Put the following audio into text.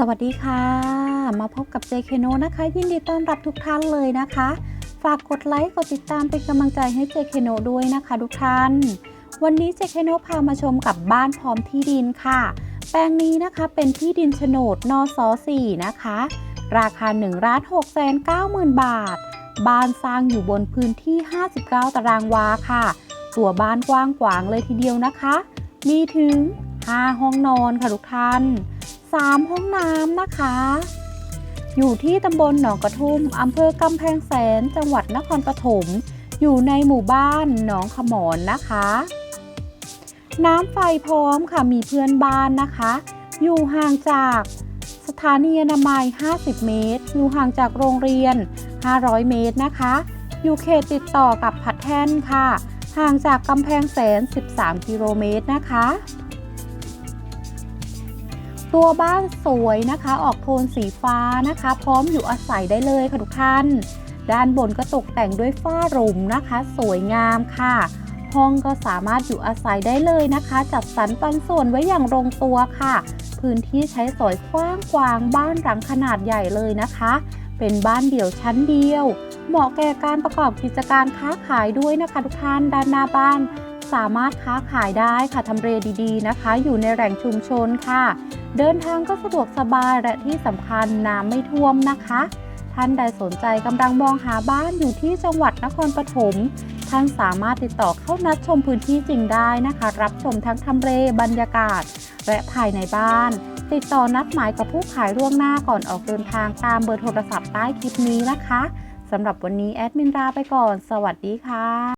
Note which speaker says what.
Speaker 1: สวัสดีค่ะ มาพบกับ JKNO นะคะ ยินดีต้อนรับทุกท่านเลยนะคะ ฝากกดไลค์กดติดตามเป็นกำลังใจให้ JKNO ด้วยนะคะทุกท่าน วันนี้ JKNO พามาชมกับบ้านพร้อมที่ดินค่ะ แปลงนี้นะคะเป็นที่ดินโฉนดนส4นะคะ ราคา1ล้าน6แสน9หมื่นบาท บ้านสร้างอยู่บนพื้นที่ 59 ตารางวาค่ะ ตัวบ้านกว้างขวางเลยทีเดียวนะคะ มีถึง 5 ห้องนอนค่ะทุกท่าน 3 ห้องน้ำนะคะ อยู่ที่ตำบลหนองกระทุ่มอำเภอกำแพงแสนจังหวัดนครปฐมอยู่ในหมู่บ้านหนองขมอนนะคะ น้ำไฟพร้อมค่ะมีเพื่อนบ้านนะคะ อยู่ห่างจากสถานีอนามัย 50 เมตร อยู่ห่างจากโรงเรียน 500 เมตรนะคะ อยู่เขตติดต่อกับผัดแท่นค่ะ ห่างจากกำแพงแสน 13 กิโลเมตรนะคะ ตัวบ้านสวยนะคะ ออกโทนสีฟ้านะคะ พร้อมอยู่อาศัยได้เลยค่ะทุกท่าน ด้านบนก็ตกแต่งด้วยฝ้าหรุมนะคะ สวยงามค่ะ ห้องก็สามารถอยู่อาศัยได้เลยนะคะ จัดสรรปันส่วนไว้อย่างลงตัวค่ะ พื้นที่ใช้สอยกว้างกวางบ้านหลังขนาดใหญ่เลยนะคะ เป็นบ้านเดี่ยวชั้นเดียว เหมาะแก่การประกอบกิจการค้าขายด้วยนะคะทุกท่านด้านหน้าบ้าน สามารถค้าขายได้ค่ะทำเลดีๆนะคะ อยู่ในแหล่งชุมชนค่ะ เดินทางก็สะดวกสบายและที่สำคัญน้ำไม่ท่วมนะคะ ท่านใดสนใจกำลังมองหาบ้านอยู่ที่จังหวัดนครปฐมท่านสามารถติดต่อเข้านัดชมพื้นที่จริงได้นะคะ รับชมทั้งทำเลบรรยากาศ และภายในบ้าน ติดต่อนัดหมายกับผู้ขายล่วงหน้าก่อนออกเดินทางตามเบอร์โทรศัพท์ใต้คลิปนี้นะคะสำหรับวันนี้แอดมินลาไปก่อน สวัสดีค่ะ